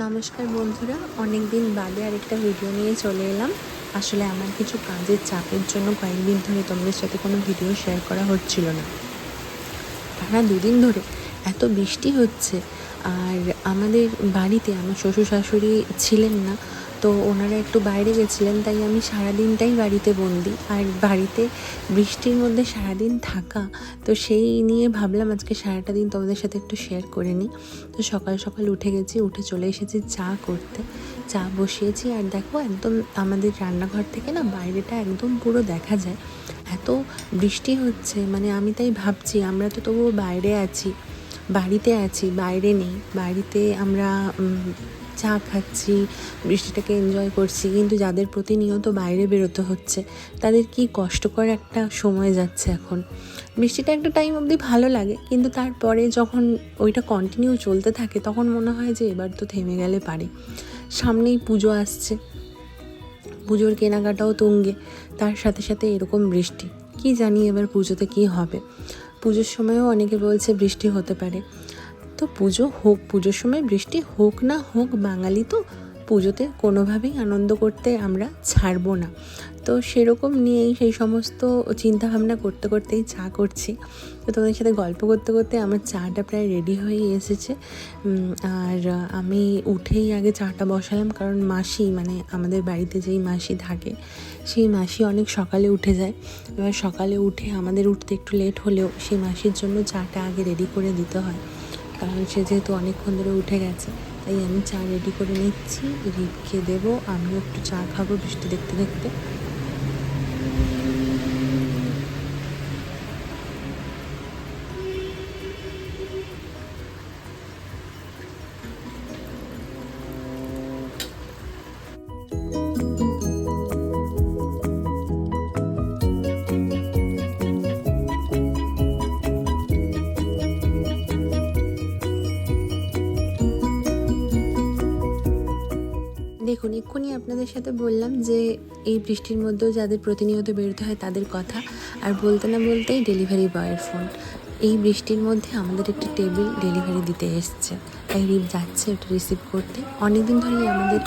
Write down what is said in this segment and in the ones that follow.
নমস্কার বন্ধুরা অনেক দিন বাদে আরেকটা ভিডিও নিয়ে চলে এলাম। আসলে আমার কিছু কাজের চাপের জন্য কয়েকদিন ধরে তোমাদের সাথে কোনো ভিডিও শেয়ার করা হচ্ছিল না। তারা দুদিন ধরে এত বৃষ্টি হচ্ছে, আর আমাদের বাড়িতে আমার শ্বশুর শাশুড়ি ছিলেন না তো ওনারা একটু বাইরে গেছিলেন, তাই আমি সারাদিনটাই বাড়িতে বন্দি। আর বাড়িতে বৃষ্টির মধ্যে সারাদিন থাকা, তো সেই নিয়ে ভাবলাম আজকে সারাটা দিন তোমাদের সাথে একটু শেয়ার করে নিই। তো সকাল সকাল উঠে গেছি, উঠে চলে এসেছি চা করতে। চা বসিয়েছি আর দেখো একদম আমাদের রান্নাঘর থেকে না বাইরেটা একদম পুরো দেখা যায়। এত বৃষ্টি হচ্ছে মানে আমি তাই ভাবছি আমরা তো তবুও বাইরে আছি, বাড়িতে আছি, বাইরে নেই। বাড়িতে আমরা চা খাচ্ছি, বৃষ্টিটাকে এনজয় করছি, কিন্তু যাদের প্রতিনিয়ত বাইরে বেরোতে হচ্ছে, তাদের কি কষ্টকর একটা সময় যাচ্ছে এখন। বৃষ্টিটা একটা টাইম অবধি ভালো লাগে, কিন্তু তারপরে যখন ওইটা কন্টিনিউ চলতে থাকে, তখন মনে হয় যে এবার তো থেমে গেলে পারে। সামনেই পুজো আসছে। পুজোর কেনাকাটাও তুঙ্গে। তার সাথে সাথে এরকম বৃষ্টি। কি জানি এবার পুজোতে কি হবে। পুজোর সময়ও অনেকে বলছে বৃষ্টি হতে পারে। তো পুজো হোক, পুজোর সময় বৃষ্টি হোক না হোক, বাঙালি তো পুজোতে কোনোভাবেই আনন্দ করতে আমরা ছাড়বো না। তো সেরকম নিয়েই সেই সমস্ত চিন্তাভাবনা করতে করতেই চা করছি। তো তোমাদের সাথে গল্প করতে করতে আমার চাটা প্রায় রেডি হয়ে এসেছে। আর আমি উঠেই আগে চাটা বসালাম কারণ মাসি মানে আমাদের বাড়িতে যেই মাসি থাকে, সেই মাসি অনেক সকালে উঠে যায়। এবার সকালে উঠে আমাদের উঠতে একটু লেট হলেও সেই মাসির জন্য চাটা আগে রেডি করে দিতে হয়। কারণ সে যেহেতু অনেকক্ষণ ধরে উঠে গেছে, তাই আমি চা রেডি করে নিচ্ছি। রিপকে দেবো, আমিও একটু চা খাব বৃষ্টি দেখতে দেখতে। দেখুন, এক্ষুনি আপনাদের সাথে বললাম যে এই বৃষ্টির মধ্যেও যাদের প্রতিনিয়ত বেরোতে হয় তাদের কথা। আর বলতে না বলতেই ডেলিভারি বয়ের ফোন এই বৃষ্টির মধ্যে আমাদের একটি টেবিল ডেলিভারি দিতে এসছে। তাই রিপ যাচ্ছে ওটা রিসিভ করতে। অনেক দিন ধরেই আমাদের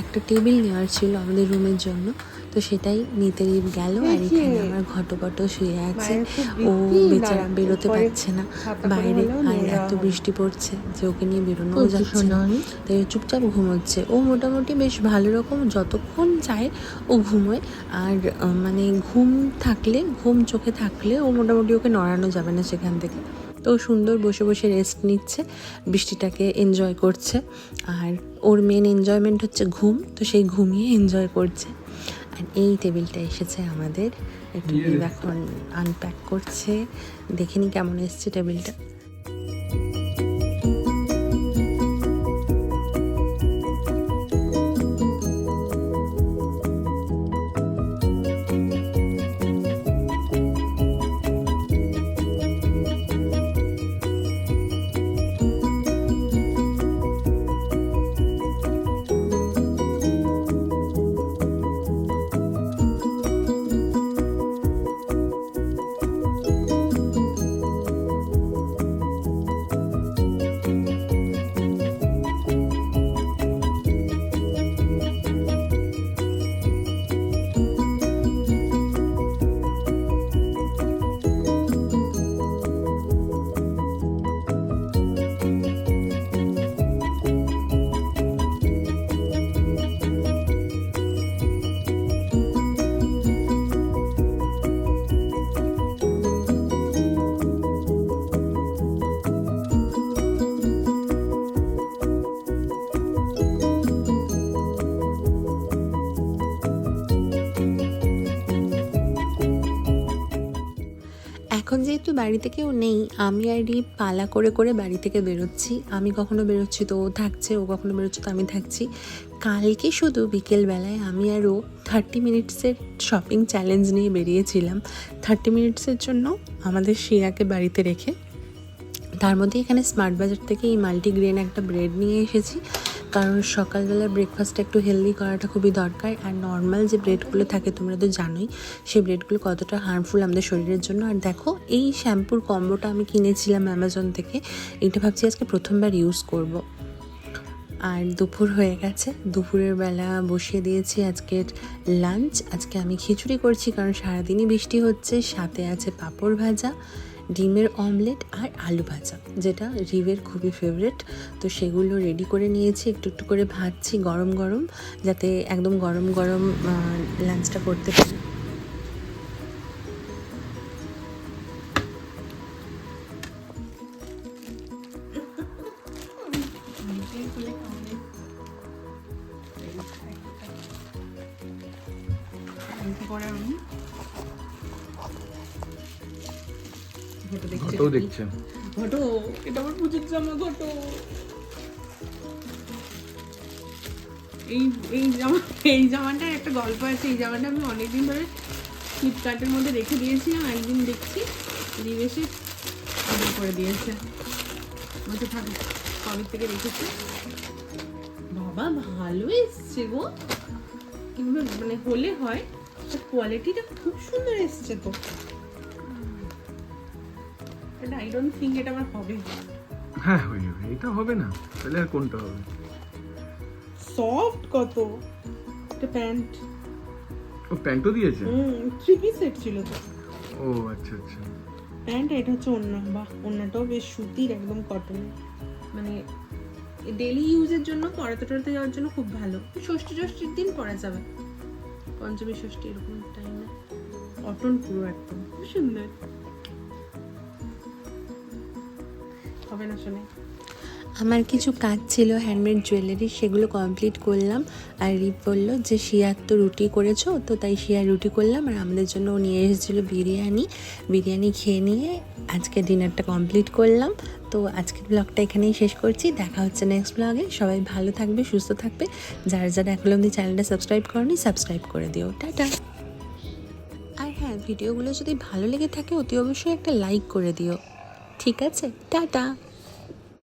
একটা টেবিল নেওয়ার ছিল আমাদের রুমের জন্য। তো সেটাই নিতে রিপ গেল আর এখানে আমার ঘটপট শুয়ে আছে। ও বেচারা বেরোতে পারছে না বাইরে আর এত বৃষ্টি পড়ছে যে ওকে নিয়ে বেরোনোও যাচ্ছে না। তাই চুপচাপ ঘুমোচ্ছে। ও মোটামুটি বেশ ভালো রকম যতক্ষণ চায় ও ঘুমোয়। আর মানে ঘুম থাকলে ঘুম চোখে থাকলে ও মোটামুটি ওকে নড়ানো যাবে না সেখান থেকে। তো ও সুন্দর বসে বসে রেস্ট নিচ্ছে বৃষ্টিটাকে এনজয় করছে। আর ওর মেন এনজয়মেন্ট হচ্ছে ঘুম তো সেই ঘুমিয়ে এনজয় করছে। আর এই টেবিলটা এসেছে আমাদের। একটু এখন আনপ্যাক করছে। দেখিনি কেমন এসছে টেবিলটা যেহেতু বাড়িতে কেউ নেই, আমি আর রিপ পালা করে করে বাড়ি থেকে বেরোচ্ছি। আমি কখনো বেরোচ্ছি তো ও থাকছে, ও কখনো বেরোচ্ছে তো আমি থাকছি। কালকে শুধু বিকেলবেলায় আমি আর ও থার্টি মিনিটসের শপিং চ্যালেঞ্জ নিয়ে বেরিয়েছিলাম। থার্টি মিনিটসের জন্য আমাদের শিয়াকে বাড়িতে রেখে। তার মধ্যে এখানে স্মার্ট বাজার থেকে এই মাল্টিগ্রেন একটা ব্রেড নিয়ে এসেছি। কারণ সকালবেলা ব্রেকফাস্টটা একটু হেলদি করাটা খুবই দরকার আর নর্মাল যে ব্রেডগুলো থাকে তোমরা তো জানোই, সেই ব্রেডগুলো কতটা হার্মফুল আমাদের শরীরের জন্য। আর দেখো, এই শ্যাম্পুর কম্বোটা আমি কিনেছিলাম অ্যামাজন থেকে, এটা ভাবছি আজকে প্রথমবার ইউজ করব। আর দুপুর হয়ে গেছে, দুপুরের বেলা বসিয়ে দিয়েছি আজকের লাঞ্চ আজকে আমি খিচুড়ি করছি কারণ সারাদিনই বৃষ্টি হচ্ছে, সাথে আছে পাঁপড় ভাজা। ডিমের অমলেট আর আলু ভাজা, যেটা রিভের খুবই ফেভারেট তো সেগুলো রেডি করে নিয়েছি, একটু একটু করে ভাজছি গরম গরম, যাতে একদম গরম গরম লাঞ্চটা করতে পারি। ঘটো দেখছে ঘটো এটা আমার পুজোর জামা ঘটো এই এই জামা এই জামাটার একটা গল্প আছে এই জামাটা আমি অনেকদিন ধরে ফ্লিপকার্টের মধ্যে রেখে দিয়েছিলাম একদিন দেখছি দিবেশে অর্ডার করে দিয়েছে। বলতে থাকে কবে থেকে রেখেছে? বাবা ভালো এসছে গো। কিংবা মানে হলে হয় কোয়ালিটিটা খুব সুন্দর এসছে তো। এটা আই ডোন্ট এটা আমার হবে। হ্যাঁ হয়ে যাবে। এটা হবে না। তাহলে আর কোনটা হবে? সফট কত? এটা প্যান্ট ও প্যান্টও দিয়েছে? হুম থ্রি পিস সেট ছিল তো। ও আচ্ছা আচ্ছা। প্যান্ট এটা হচ্ছে ওড়না। বাহ ওড়নাটাও বেশ সুতির একদম কটনের মানে ডেলি ইউজের জন্য পড়াতে টড়াতে যাওয়ার জন্য খুব ভালো। ষষ্ঠী ষষ্ঠীর দিন পরা যাবে। পঞ্চমী ষষ্ঠী এরকম টাইমে কটন পুরো একদম। খুব সুন্দর। হবে না শোনে? আমার কিছু কাজ ছিল হ্যান্ডমেড জুয়েলারি সেগুলো কমপ্লিট করলাম। আর রিপ বলল যে, শিয়ার তো রুটি করেছ, তো তাই শিয়ার রুটি করলাম। আর আমাদের জন্য নিয়ে এসেছিল বিরিয়ানি। বিরিয়ানি খেয়ে নিয়ে আজকে ডিনারটা কমপ্লিট করলাম। তো আজকের ব্লগটা এখানেই শেষ করছি। দেখা হচ্ছে নেক্সট ব্লগে সবাই ভালো থাকবে, সুস্থ থাকবে। যারা যারা এখন অবধি চ্যানেলটা সাবস্ক্রাইব করনি সাবস্ক্রাইব করে দিও। টাটা! আর হ্যাঁ ভিডিওগুলো যদি ভালো লেগে থাকে, অতি অবশ্যই একটা লাইক করে দিও। ঠিক আছে? টাটা!